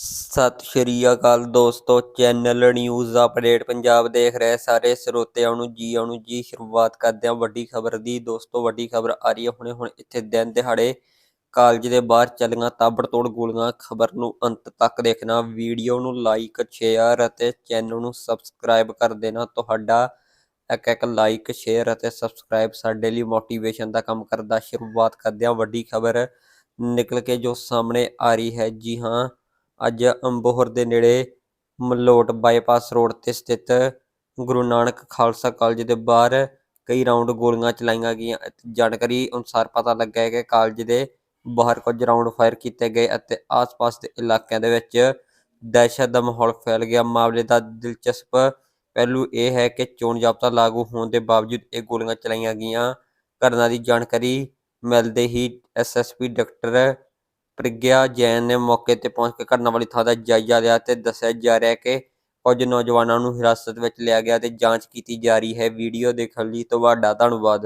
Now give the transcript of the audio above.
ਸਤਿ ਸ਼੍ਰੀ ਅਕਾਲ ਦੋਸਤੋ, channel news update Punjab ਦੇਖ ਰਹੇ ਸਾਰੇ ਸਰੋਤਿਆਂ ਨੂੰ ਜੀ ਆਉਣ ਨੂੰ ਜੀ, ਸ਼ੁਰੂਆਤ ਕਰਦੇ ਹਾਂ ਵੱਡੀ ਖਬਰ ਦੀ। ਦੋਸਤੋ, ਵੱਡੀ ਖਬਰ ਆ ਰਹੀ ਹੈ ਹੁਣੇ ਹੁਣ, ਇੱਥੇ ਦਿਨ ਦਿਹਾੜੇ ਕਾਲਜ ਦੇ ਬਾਹਰ ਚੱਲੀਆਂ ਤਾਬੜਤੋੜ ਗੋਲੀਆਂ। ਖਬਰ ਨੂੰ ਅੰਤ ਤੱਕ ਦੇਖਣਾ, ਵੀਡੀਓ ਨੂੰ ਲਾਈਕ ਸ਼ੇਅਰ ਅਤੇ ਚੈਨਲ ਨੂੰ ਸਬਸਕ੍ਰਾਈਬ ਕਰ ਦੇਣਾ। ਤੁਹਾਡਾ ਇੱਕ ਇੱਕ ਲਾਈਕ ਸ਼ੇਅਰ ਅਤੇ ਸਬਸਕ੍ਰਾਈਬ ਸਾਡੇ ਲਈ ਮੋਟੀਵੇਸ਼ਨ ਦਾ ਕੰਮ ਕਰਦਾ। ਸ਼ੁਰੂਆਤ ਕਰਦੇ ਹਾਂ ਵੱਡੀ ਖਬਰ। ਨਿਕਲ ਕੇ ਜੋ ਸਾਹਮਣੇ ਆ ਰਹੀ ਹੈ, ਜੀ ਹਾਂ ਅੱਜ ਅੰਬੋਹਰ ਦੇ ਨੇੜੇ ਮਲੋਟ ਬਾਈਪਾਸ ਰੋਡ ਤੇ ਸਥਿਤ ਗੁਰੂ ਨਾਨਕ ਖਾਲਸਾ ਕਾਲਜ ਦੇ ਬਾਹਰ ਕਈ ਰਾਉਂਡ ਗੋਲੀਆਂ ਚਲਾਈਆਂ ਗਈਆਂ ਜਾਣਕਾਰੀ ਅਨੁਸਾਰ ਪਤਾ ਲੱਗਾ ਹੈ ਕਿ ਕਾਲਜ ਦੇ ਬਾਹਰ ਕੁਝ ਰਾਉਂਡ ਫਾਇਰ ਕੀਤੇ ਗਏ ਅਤੇ ਆਸ-ਪਾਸ ਦੇ ਇਲਾਕਿਆਂ ਦੇ ਵਿੱਚ ਦਹਿਸ਼ਤ ਦਾ ਮਾਹੌਲ ਫੈਲ ਗਿਆ। ਮਾਮਲੇ ਦਾ ਦਿਲਚਸਪ ਪਹਿਲੂ ਇਹ ਹੈ ਕਿ ਚੋਣ ਜ਼ਾਬਤਾ ਲਾਗੂ ਹੋਣ ਦੇ ਬਾਵਜੂਦ ਇਹ ਗੋਲੀਆਂ ਚਲਾਈਆਂ ਗਈਆਂ। ਘਟਨਾ ਦੀ ਜਾਣਕਾਰੀ ਮਿਲਦੇ ਹੀ ਐਸਐਸਪੀ ਡਾਕਟਰ ਪ੍ਰਗਿਆ ਜੈਨ ਨੇ ਮੌਕੇ ਤੇ ਪਹੁੰਚ ਕੇ ਘਟਨਾ ਵਾਲੀ ਥਾਂ ਦਾ ਜਾਇਜ਼ਾ ਲਿਆ ਤੇ ਦੱਸਿਆ ਜਾ ਰਿਹਾ ਹੈ ਕਿ ਕੁਝ ਨੌਜਵਾਨਾਂ ਨੂੰ ਹਿਰਾਸਤ ਵਿੱਚ ਲਿਆ ਗਿਆ ਤੇ ਜਾਂਚ ਕੀਤੀ ਜਾ ਰਹੀ ਹੈ। ਵੀਡੀਓ ਦੇਖਣ ਲਈ ਤੁਹਾਡਾ ਧੰਨਵਾਦ।